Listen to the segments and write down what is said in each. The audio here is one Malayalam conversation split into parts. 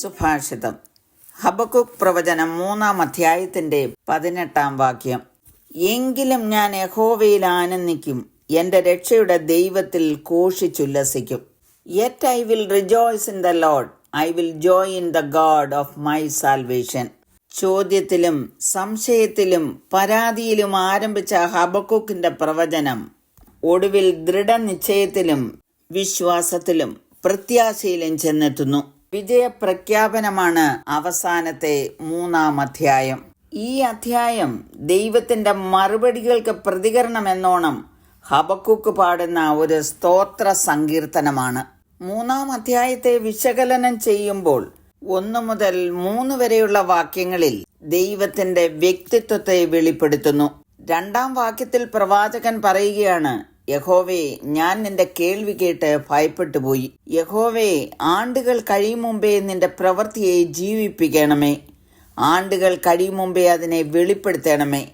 സുഭാഷിതം. ഹബക്കുക് പ്രവചനം മൂന്നാം അധ്യായത്തിന്റെ പതിനെട്ടാം വാക്യം. എങ്കിലും ഞാൻ യഹോവയിൽ ആനന്ദിക്കും എന്റെ രക്ഷയുടെ ദൈവത്തിൽ കോഷിച്ചുല്ലസിക്കും yet I will rejoice in the Lord I will joy in the God of my salvation ചോദ്യത്തിലും സംശയത്തിലും പരാതിയിലും ആരംഭിച്ച ഹബക്കുക്കിന്റെ പ്രവചനം ഒടുവിൽ ദൃഢനിശ്ചയത്തിലും വിശ്വാസത്തിലും പ്രത്യാശയിലും ചെന്നെത്തുന്നു. വിജയപ്രഖ്യാപനമാണ് അവസാനത്തെ മൂന്നാം അധ്യായം. ഈ അധ്യായം ദൈവത്തിന്റെ മറുപടികൾക്ക് പ്രതികരണം എന്നോണം ഹബക്കുക്ക് പാടുന്ന ഒരു സ്തോത്ര സങ്കീർത്തനമാണ്. മൂന്നാം അധ്യായത്തെ വിശകലനം ചെയ്യുമ്പോൾ ഒന്നു മുതൽ മൂന്ന് വരെയുള്ള വാക്യങ്ങളിൽ ദൈവത്തിന്റെ വ്യക്തിത്വത്തെ വെളിപ്പെടുത്തുന്നു. രണ്ടാം വാക്യത്തിൽ പ്രവാചകൻ പറയുകയാണ് യഹോവേ ഞാൻ നിന്റെ കേൾവി കേട്ട് ഭയപ്പെട്ടു പോയി. യഹോവേ ആണ്ടുകൾ കഴിയും മുമ്പേ നിന്റെ പ്രവൃത്തിയെ ജീവിപ്പിക്കണമേ. ആണ്ടുകൾ കഴിയും മുമ്പേ അതിനെ വെളിപ്പെടുത്തണമേ.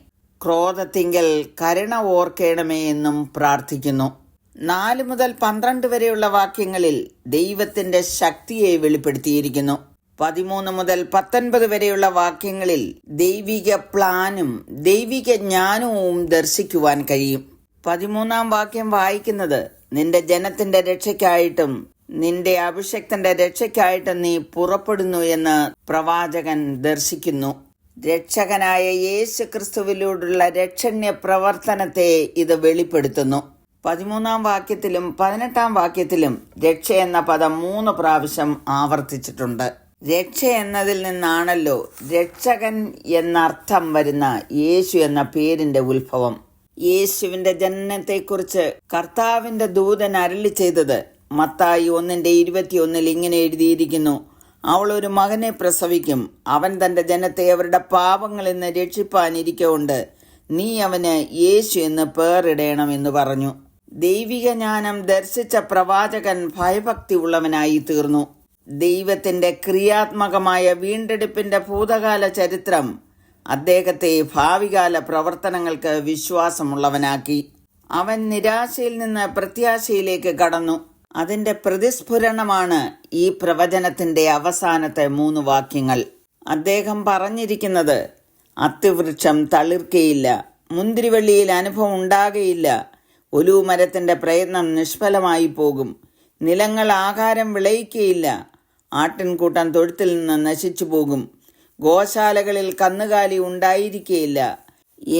ക്രോധത്തിങ്കൽ കരുണ ഓർക്കണമേ എന്നും പ്രാർത്ഥിക്കുന്നു. നാല് മുതൽ പന്ത്രണ്ട് വരെയുള്ള വാക്യങ്ങളിൽ ദൈവത്തിന്റെ ശക്തിയെ വെളിപ്പെടുത്തിയിരിക്കുന്നു. പതിമൂന്ന് മുതൽ പത്തൊൻപത് വരെയുള്ള വാക്യങ്ങളിൽ ദൈവിക പ്ലാനും ദൈവിക ജ്ഞാനവും ദർശിക്കുവാൻ കഴിയും. പതിമൂന്നാം വാക്യം വായിക്കുന്നത് നിന്റെ ജനത്തിന്റെ രക്ഷയ്ക്കായിട്ടും നിന്റെ അഭിഷക്തന്റെ രക്ഷയ്ക്കായിട്ടും നീ പുറപ്പെടുന്നു എന്ന് പ്രവാചകൻ ദർശിക്കുന്നു. രക്ഷകനായ യേശു ക്രിസ്തുവിലൂടെയുള്ള രക്ഷണ്യ പ്രവർത്തനത്തെ ഇത് വെളിപ്പെടുത്തുന്നു. പതിമൂന്നാം വാക്യത്തിലും പതിനെട്ടാം വാക്യത്തിലും രക്ഷ എന്ന പദം മൂന്ന് പ്രാവശ്യം ആവർത്തിച്ചിട്ടുണ്ട്. രക്ഷ എന്നതിൽ നിന്നാണല്ലോ രക്ഷകൻ എന്നർത്ഥം വരുന്ന യേശു എന്ന പേരിന്റെ ഉത്ഭവം. യേശുവിന്റെ ജനനത്തെക്കുറിച്ച് കർത്താവിന്റെ ദൂതൻ അരളി ചെയ്തത് മത്തായി ഒന്നിന്റെ ഇരുപത്തിയൊന്നിൽ ഇങ്ങനെ എഴുതിയിരിക്കുന്നു. അവൾ ഒരു മകനെ പ്രസവിക്കും. അവൻ തന്റെ ജനത്തെ അവരുടെ പാപങ്ങളിൽ നിന്ന് രക്ഷിപ്പാനിരിക്കുകൊണ്ട് നീ അവന് യേശു എന്ന് പേറിടണം എന്ന് പറഞ്ഞു. ദൈവിക ജ്ഞാനം ദർശിച്ച പ്രവാചകൻ ഭയഭക്തി ഉള്ളവനായി തീർന്നു. ദൈവത്തിന്റെ ക്രിയാത്മകമായ വീണ്ടെടുപ്പിന്റെ ഭൂതകാല ചരിത്രം അദ്ദേഹത്തെ ഭാവികാല പ്രവർത്തനങ്ങൾക്ക് വിശ്വാസമുള്ളവനാക്കി. അവൻ നിരാശയിൽ നിന്ന് പ്രത്യാശയിലേക്ക് കടന്നു. അതിന്റെ പ്രതിസ്ഫുരണമാണ് ഈ പ്രവചനത്തിന്റെ അവസാനത്തെ മൂന്ന് വാക്യങ്ങൾ. അദ്ദേഹം പറഞ്ഞിരിക്കുന്നത് അത്തിവൃക്ഷം തളിർക്കയില്ല മുന്തിരിവള്ളിയിൽ അനുഭവം ഉണ്ടാകയില്ല. ഒലുമരത്തിന്റെ പ്രയത്നം നിഷ്ഫലമായി പോകും. നിലങ്ങൾ ആഹാരം വിളയിക്കയില്ല. ആട്ടിൻകൂട്ടം തൊഴുത്തിൽ നിന്ന് നശിച്ചു പോകും. ഗോശാലകളിൽ കന്നുകാലി ഉണ്ടായിരിക്കുകയില്ല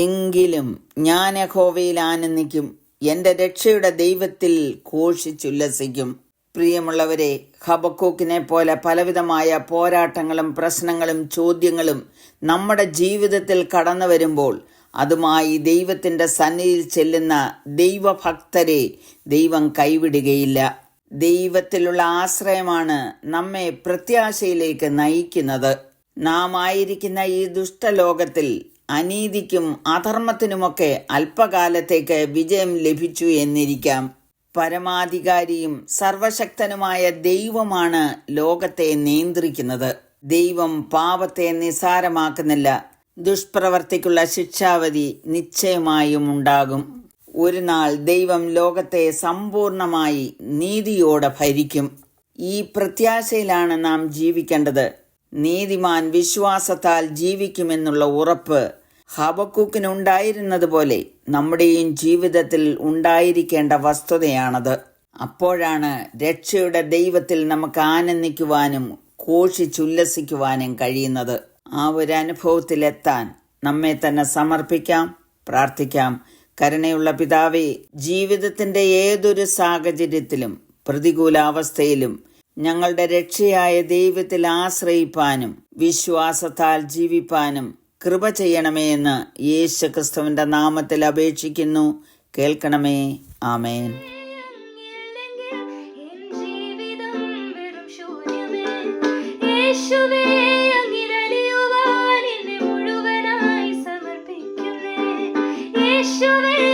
എങ്കിലും ഞാൻ യഹോവയിൽ ആനന്ദിക്കും എന്റെ രക്ഷയുടെ ദൈവത്തിൽ ഘോഷിച്ചുല്ലസിക്കും പ്രിയമുള്ളവരെ ഹബക്കൂക്കിനെ പോലെ പലവിധമായ പോരാട്ടങ്ങളും പ്രശ്നങ്ങളും ചോദ്യങ്ങളും നമ്മുടെ ജീവിതത്തിൽ കടന്നു വരുമ്പോൾ അതുമായി ദൈവത്തിന്റെ സന്നിധിയിൽ ചെല്ലുന്ന ദൈവഭക്തരെ ദൈവം കൈവിടുകയില്ല. ദൈവത്തിലുള്ള ആശ്രയമാണ് നമ്മെ പ്രത്യാശയിലേക്ക് നയിക്കുന്നത്. നാം ആയിരിക്കുന്ന ഈ ദുഷ്ടലോകത്തിൽ അനീതിക്കും അധർമ്മത്തിനുമൊക്കെ അല്പകാലത്തേക്ക് വിജയം ലഭിച്ചു എന്നിരിക്കാം. പരമാധികാരിയും സർവശക്തനുമായ ദൈവമാണ് ലോകത്തെ നിയന്ത്രിക്കുന്നത്. ദൈവം പാപത്തെ നിസാരമാക്കുന്നില്ല. ദുഷ്പ്രവർത്തിക്കുള്ള ശിക്ഷാവധി നിശ്ചയമായും ഉണ്ടാകും. ഒരു നാൾ ദൈവം ലോകത്തെ സമ്പൂർണമായി നീതിയോടെ ഭരിക്കും. ഈ പ്രത്യാശയിലാണ് നാം ജീവിക്കേണ്ടത്. നീതിമാൻ വിശ്വാസത്താൽ ജീവിക്കുമെന്നുള്ള ഉറപ്പ് ഹബക്കൂക്കിനുണ്ടായിരുന്നതുപോലെ നമ്മുടെയും ജീവിതത്തിൽ ഉണ്ടായിരിക്കേണ്ട വസ്തുതയാണത്. അപ്പോഴാണ് രക്ഷയുടെ ദൈവത്തിൽ നമുക്ക് ആനന്ദിക്കുവാനും ഘോഷിച്ചുല്ലസിക്കുവാനും കഴിയുന്നത്. ആ ഒരു അനുഭവത്തിലെത്താൻ നമ്മെ തന്നെ സമർപ്പിക്കാം പ്രാർത്ഥിക്കാം. കരുണയുള്ള പിതാവേ ജീവിതത്തിന്റെ ഏതൊരു സാഹചര്യത്തിലും പ്രതികൂലാവസ്ഥയിലും ഞങ്ങളുടെ രക്ഷയായ ദൈവത്തിൽ ആശ്രയിപ്പാനും വിശ്വാസത്താൽ ജീവിപ്പാനും കൃപ ചെയ്യണമേ എന്ന് യേശു ക്രിസ്തുവിന്റെ നാമത്തിൽ അപേക്ഷിക്കുന്നു. കേൾക്കണമേ. ആമേൻ. യേശുവേ അങ്ങിരളിയുവാൻ മുഴുവനായി സമർപ്പിക്കുന്നേ. യേശുവേ